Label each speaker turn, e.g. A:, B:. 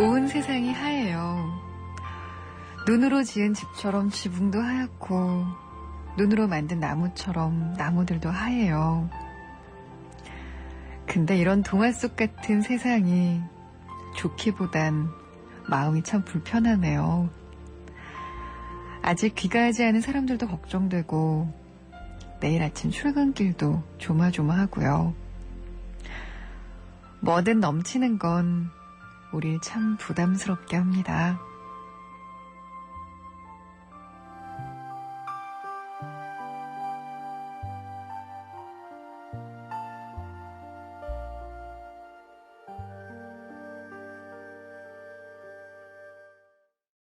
A: 온 세상이 하얘요. 눈으로 지은 집처럼 지붕도 하얗고, 눈으로 만든 나무처럼 나무들도 하얘요. 근데 이런 동화 속 같은 세상이 좋기보단 마음이 참 불편하네요. 아직 귀가하지 않은 사람들도 걱정되고, 내일 아침 출근길도 조마조마하고요. 뭐든 넘치는 건 우릴 참 부담스럽게 합니다.